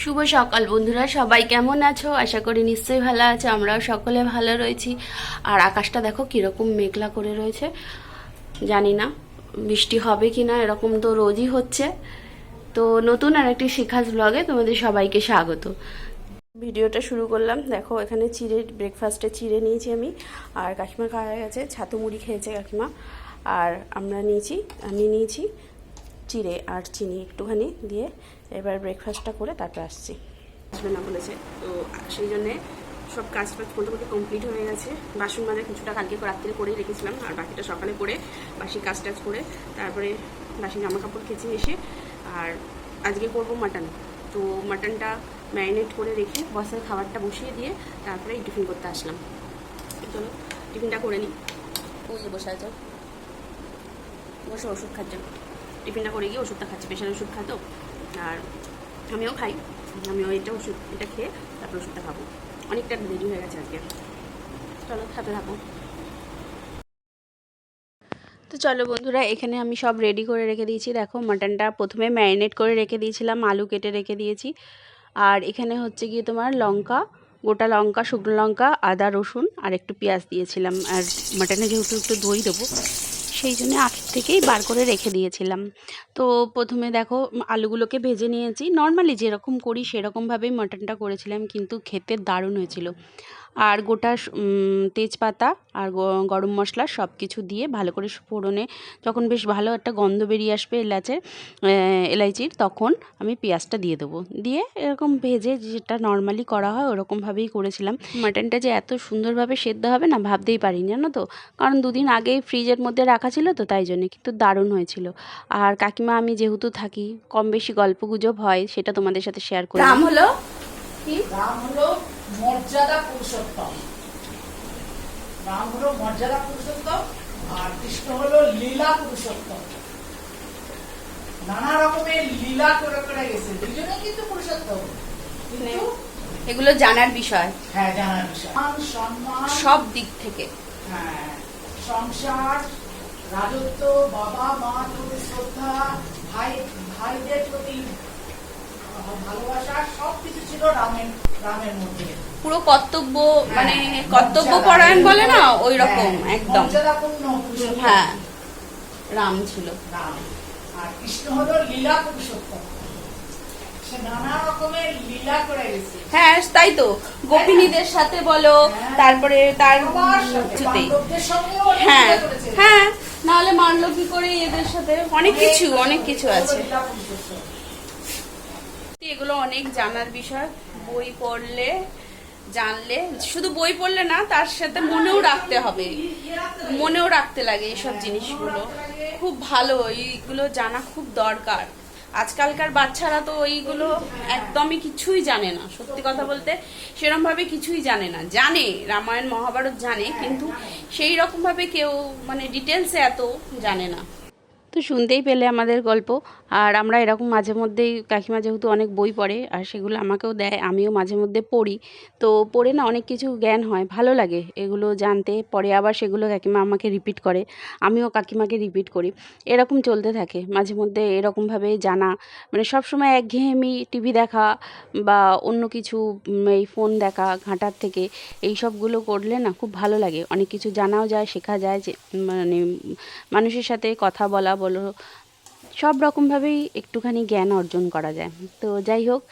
শুভ সকাল বন্ধুরা, সবাই কেমন আছো? আশা করি নিশ্চয়ই ভালো আছো, আমরাও সকলে ভালো রয়েছি। আর আকাশটা দেখো কীরকম মেঘলা করে রয়েছে, জানি না বৃষ্টি হবে কি না এরকম তো রোজই হচ্ছে। তো নতুন আর একটি শিখাস ব্লগে তোমাদের সবাইকে স্বাগত। ভিডিওটা শুরু করলাম, দেখো এখানে চিড়ে ব্রেকফাস্টে চিড়ে নিয়েছি আমি, আর কাকিমা খাওয়া গেছে, ছাতু মুড়ি খেয়েছে কাকিমা। আর আমরা নিয়েছি, আমি নিয়েছি চিড়ে আর চিনি একটুখানি দিয়ে এবার ব্রেকফাস্টটা করে তারপর আসছি। আসবে না বলেছে। তো সেই জন্যে সব কাজ ফাজ মোটামুটি কমপ্লিট হয়ে গেছে। বাসন মাজা কিছুটা কালকে রাত্রে করেই রেখেছিলাম আর বাকিটা সকালে করে বাসি কাজ টাজ করে তারপরে বাসি জামা কাপড় কেচে এসে আর আজকে করব মাটন তো মাটনটা ম্যারিনেট করে রেখে বসের খাবারটা বসিয়ে দিয়ে তারপরে টিফিন করতে আসলাম। চলো টিফিনটা করে নিই। বসে বসে আছে। বসে ওষুধ খাচ্ছে। টিফিনটা করে গিয়ে ওষুধটা খাচ্ছি প্রেশার ওষুধ খায় তো আর আমিও খাই, আমিও এটা ওষুধ, এটা খেয়ে তারপর ওষুধটা খাব। অনেকটা দেরি হয়ে গেছে আজকে। চলো, সাথে থাকো। তো চলো বন্ধুরা, এখানে আমি সব রেডি করে রেখে দিয়েছি। দেখো মাটনটা প্রথমে ম্যারিনেট করে রেখে দিয়েছিলাম, আলু কেটে রেখে দিয়েছি। আর এখানে হচ্ছে গিয়ে তোমার লঙ্কা, গোটা লঙ্কা, শুকনো লঙ্কা, আদা, রসুন, আর একটু পেঁয়াজ দিয়েছিলাম। আর মাটনে যেহেতু একটু দই দেবো সেই জন্য আখের থেকেই বার করে রেখে দিয়েছিলাম। তো প্রথমে দেখো আলুগুলোকে ভেজে নিয়েছি। নর্মালি যেরকম করি সেরকমভাবেই মাটনটা করেছিলাম, কিন্তু খেতে দারুণ হয়েছিল। আর গোটা তেজপাতা আর গরম মশলা সব কিছু দিয়ে ভালো করে ফোড়নে। যখন বেশ ভালো একটা গন্ধ বেরিয়ে আসবে এলাচের এলাইচির তখন আমি পেঁয়াজটা দিয়ে দেবো। দিয়ে এরকম ভেজে যেটা নর্মালি করা হয় ওরকমভাবেই করেছিলাম। মাটনটা যে এত সুন্দরভাবে সেদ্ধ হবে না ভাবতেই পারিনি জানো তো? কারণ দুদিন আগেই ফ্রিজের মধ্যে রাখা ছিল তো তাই জন্যে কিন্তু দারুণ হয়েছিল। আর কাকিমা আমি যেহেতু থাকি কম বেশি গল্প গুজব হয় সেটা তোমাদের সাথে শেয়ার করি নাম হলো? কি? রাম হলো মর্যাদা পুরুষোত্তম। রাম হলো মর্যাদা পুরুষোত্তম আর কৃষ্ণ হলো লীলা পুরুষোত্তম। নানা রকমের লীলা করে করে গেছে। দুজনে কিন্তু পুরুষোত্তম। কিন্তু এগুলো জানার বিষয়। হ্যাঁ জানার বিষয়। সম্মান। সব দিক থেকে। হ্যাঁ, সংসার রাজত্ব বাবা মা প্রতি শ্রদ্ধা ভাই ভাইদের প্রতি ভালোবাসা সবকিছু ছিল রামের পুরো কর্তব্য মানে হ্যাঁ, কর্তব্য। পরায়ণ বলে না? ওই রকম হ্যাঁ, একদম। হ্যাঁ রাম ছিল। আর কৃষ্ণ হলো লীলা পুরুষোত্তম। হ্যাঁ তাই তো। গোপিনীদের সাথে বলো হ্যাঁ। তারপরে তার হ্যাঁ হ্যাঁ নাহলে মানলো কি করে এদের সাথে অনেক কিছু অনেক কিছু আছে। এগুলো অনেক জানার বিষয়। বই পড়লে, জানলে, শুধু বই পড়লে না, তার সাথে মনেও রাখতে হবে। মনেও রাখতে লাগে এইসব জিনিসগুলো। খুব ভালো, এইগুলো জানা খুব দরকার। আজকালকার বাচ্চারা তো ওইগুলো একদমই কিছুই জানে না। সত্যি কথা বলতে সেরকম ভাবে কিছুই জানে না। জানে, রামায়ণ, মহাভারত জানে, কিন্তু সেই রকম ভাবে কেউ মানে ডিটেলসে এত জানে না। তো শুনতেই পেলে আমাদের গল্প। আর আমরা এরকম মাঝে মধ্যেই, কাকিমা যেহেতু অনেক বই পড়ে আর সেগুলো আমাকেও দেয়, আমিও মাঝে মধ্যে পড়ি। তো পড়ে না অনেক কিছু জ্ঞান হয়, ভালো লাগে এগুলো জানতে। পরে আবার সেগুলো কাকিমা আমাকে রিপিট করে, আমিও কাকিমাকে রিপিট করি। এরকম চলতে থাকে, মাঝে মধ্যে এরকমভাবে জানা। মানে সবসময় একঘেয়েমি টিভি দেখা বা অন্য কিছু এই ফোন দেখা, ঘাঁটার থেকে, এই সবগুলো করলে না খুব ভালো লাগে। অনেক কিছু জানাও যায়, শেখা যায় যে মানে মানুষের সাথে কথা বলা বলো সব রকমভাবেই একটুখানি জ্ঞান অর্জন করা যায়। তো যাই হোক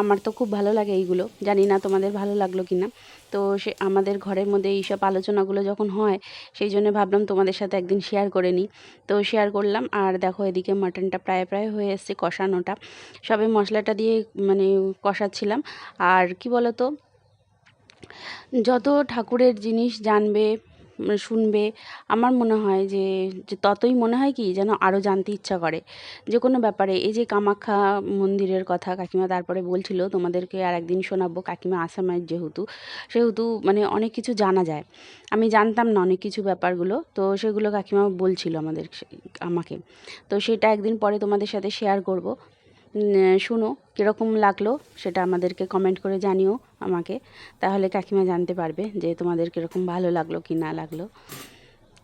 আমার তো খুব ভালো লাগে এইগুলো। জানি না তোমাদের ভালো লাগল কি না তো সে, আমাদের ঘরের মধ্যে এইসব আলোচনাগুলো যখন হয়, সেই জন্য ভাবলাম তোমাদের সাথে একদিন শেয়ার করে নিই। তো শেয়ার করলাম, আর দেখো এদিকে মাটনটা প্রায় প্রায় হয়ে এসছে কষানোটা। সবে মশলাটা দিয়ে মানে কষাচ্ছিলাম। আর কি বলো তো যত ঠাকুরের জিনিস জানবে শুনবে, আমার মনে হয় যে ততই মনে হয় কি যেন আরও জানতে ইচ্ছা করে। যে কোনো ব্যাপারে, এই যে কামাখ্যা মন্দিরের কথা কাকিমা তারপরে বলছিল, তোমাদেরকে আর একদিন শোনাবো, কাকিমা আসামের যেহেতু, সেহেতু মানে অনেক কিছু জানা যায়। আমি জানতাম না অনেক কিছু ব্যাপারগুলো, তো সেগুলো কাকিমা বলছিল আমাদের আমাকে। তো সেটা একদিন পরে তোমাদের সাথে শেয়ার করব। শুনো, কীরকম লাগল সেটা আমাদেরকে কমেন্ট করে জানিও আমাকে। তাহলে কাকিমা জানতে পারবে যে তোমাদের কীরকম ভালো লাগল কি না লাগল।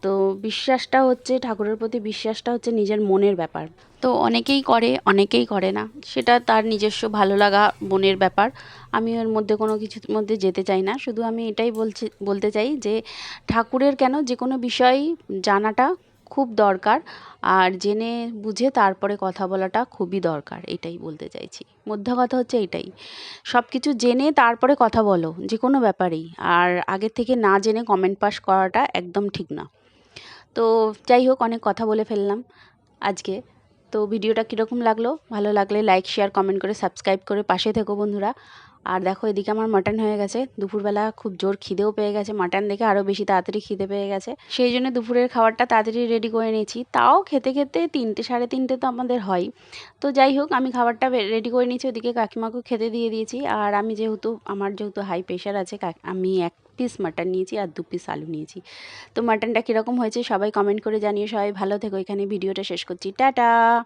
তো বিশ্বাসটা হচ্ছে, ঠাকুরের প্রতি বিশ্বাসটা হচ্ছে নিজের মনের ব্যাপার। তো অনেকেই করে অনেকেই করে না। সেটা তার নিজস্ব ভালো লাগা, মনের ব্যাপার। আমি ওর মধ্যে কোনো কিছুর মধ্যে যেতে চাই না। শুধু আমি এটাই বলছি, বলতে চাই যে ঠাকুরের কেন যে কোনো বিষয় জানাটা খুব দরকার। আর জেনে বুঝে তারপরে কথা বলাটা খুবই দরকার, এটাই বলতে চাইছি। মধ্যে কথা হচ্ছে এটাই। সব কিছু জেনে তারপরে কথা বলো যে কোনো ব্যাপারেই। আর আগের থেকে না জেনে কমেন্ট পাস করাটা একদম ঠিক না। তো যাই হোক, অনেক কথা বলে ফেললাম আজকে। তো ভিডিওটা কীরকম লাগল? ভালো লাগলে লাইক শেয়ার কমেন্ট করে সাবস্ক্রাইব করে পাশে থেকো বন্ধুরা। আর দেখো এদিকে আমার মাটন হয়ে গেছে। দুপুরবেলা খুব জোর খিদেও পেয়ে গেছে। মাটন দেখে আরও বেশি তাড়াতাড়ি খিদে পেয়ে গেছে। সেই জন্য দুপুরের খাবারটা তাড়াতাড়ি রেডি করে নিয়েছি। তাও খেতে খেতে তিনটে, সাড়ে তিনটে তো আমাদের হয়। তো যাই হোক, আমি খাবারটা রেডি করে নিয়েছি। ওদিকে কাকিমাকেও খেতে দিয়ে দিয়েছি। আর আমি যেহেতু, আমার যেহেতু হাই প্রেশার আছে আমি এক পিস মাটন নিয়েছি আর দু পিস আলু নিয়েছি। তো মাটনটা কীরকম হয়েছে সবাই কমেন্ট করে জানিয়ে সবাই ভালো থেকো। এখানে ভিডিওটা শেষ করছি। টাটা!